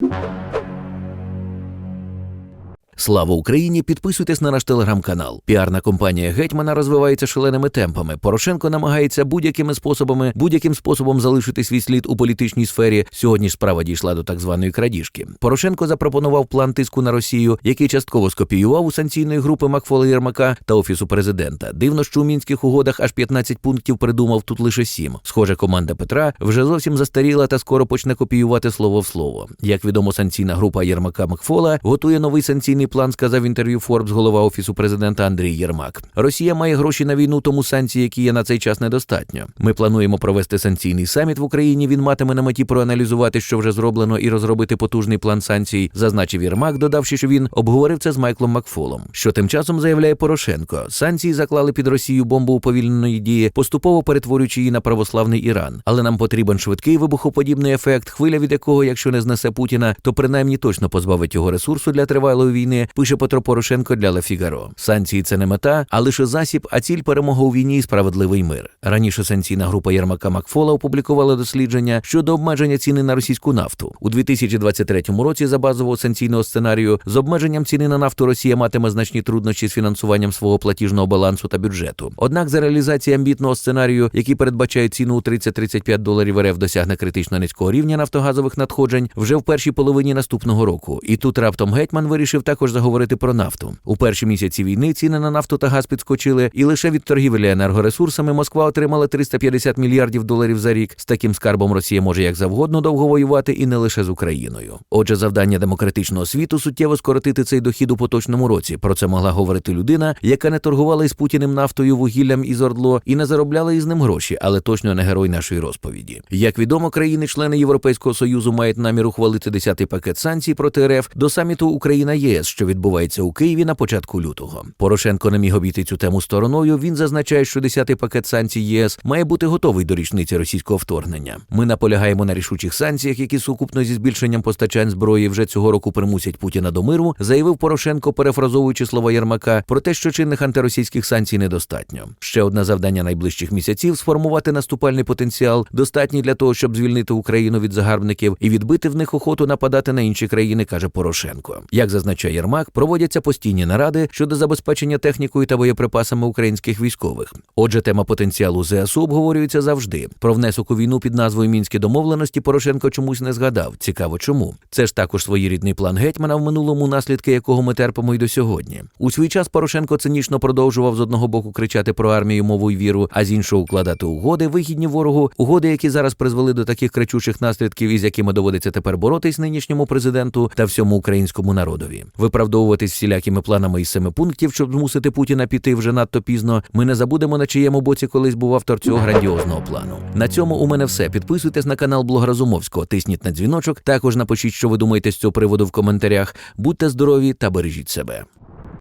you. Слава Україні! Підписуйтесь на наш телеграм-канал. Піарна компанія Гетьмана розвивається шаленими темпами. Порошенко намагається будь-якими способами, будь-яким способом залишити свій слід у політичній сфері. Сьогодні справа дійшла до так званої крадіжки. Порошенко запропонував план тиску на Росію, який частково скопіював у санкційної групи Макфола Єрмака та офісу президента. Дивно, що у мінських угодах аж 15 пунктів придумав тут лише 7. Схоже, команда Петра вже зовсім застаріла та скоро почне копіювати слово в слово. Як відомо, санкційна група Єрмака Макфола готує новий санкційний план, сказав в інтерв'ю Форбс голова офісу президента Андрій Єрмак. Росія має гроші на війну, тому санкцій, які є на цей час, недостатньо. Ми плануємо провести санкційний саміт в Україні. Він матиме на меті проаналізувати, що вже зроблено, і розробити потужний план санкцій, зазначив Єрмак, додавши, що він обговорив це з Майклом Макфолом. Що тим часом заявляє Порошенко, санкції заклали під Росію бомбу уповільненої дії, поступово перетворюючи її на православний Іран. Але нам потрібен швидкий вибухоподібний ефект, хвиля від якого, якщо не знесе Путіна, то принаймні точно позбавить його ресурсу для тривалої війни. Пише Петро Порошенко для Ле Фігаро. Санкції це не мета, а лише засіб, а ціль перемога у війні і справедливий мир. Раніше санкційна група Єрмака Макфола опублікувала дослідження щодо обмеження ціни на російську нафту у 2023 році. За базового санкційного сценарію з обмеженням ціни на нафту Росія матиме значні труднощі з фінансуванням свого платіжного балансу та бюджету. Однак за реалізації амбітного сценарію, який передбачає ціну у 30-35 доларів РФ, досягне критично низького рівня нафтогазових надходжень вже в першій половині наступного року. І тут раптом гетьман вирішив також заговорити про нафту. У перші місяці війни ціни на нафту та газ підскочили, і лише від торгівлі енергоресурсами Москва отримала 350 мільярдів доларів за рік. З таким скарбом Росія може як завгодно довго воювати і не лише з Україною. Отже, завдання демократичного світу суттєво скоротити цей дохід у поточному році. Про це могла говорити людина, яка не торгувала із Путіним нафтою, вугіллям із Ордло і не заробляла із ним гроші, але точно не герой нашої розповіді. Як відомо, країни-члени Європейського союзу мають намір ухвалити 10-й пакет санкцій проти РФ до саміту Україна ЄС, що відбувається у Києві на початку лютого. Порошенко не міг обійти цю тему стороною. Він зазначає, що 10-й пакет санкцій ЄС має бути готовий до річниці російського вторгнення. Ми наполягаємо на рішучих санкціях, які сукупно зі збільшенням постачань зброї вже цього року примусять Путіна до миру, заявив Порошенко, перефразовуючи слова Єрмака про те, що чинних антиросійських санкцій недостатньо. Ще одне завдання найближчих місяців сформувати наступальний потенціал, достатній для того, щоб звільнити Україну від загарбників і відбити в них охоту нападати на інші країни, каже Порошенко. Як зазначає Єрмак, проводяться постійні наради щодо забезпечення технікою та боєприпасами українських військових. Отже, тема потенціалу ЗСУ обговорюється завжди. Про внесок у війну під назвою Мінські домовленості Порошенко чомусь не згадав. Цікаво, чому це ж також своєрідний план гетьмана в минулому, наслідки якого ми терпимо й до сьогодні. У свій час Порошенко цинічно продовжував з одного боку кричати про армію, мову й віру, а з іншого укладати угоди, вигідні ворогу, угоди, які зараз призвели до таких кричучих наслідків, із якими доводиться тепер боротись нинішньому президенту та всьому українському народові. Виправдовуватись всілякими планами із семи пунктів, щоб змусити Путіна піти вже надто пізно. Ми не забудемо на чиєму боці колись був автор цього грандіозного плану. На цьому у мене все. Підписуйтесь на канал Блог Разумовського, тисніть на дзвіночок. Також напишіть, що ви думаєте з цього приводу в коментарях. Будьте здорові та бережіть себе.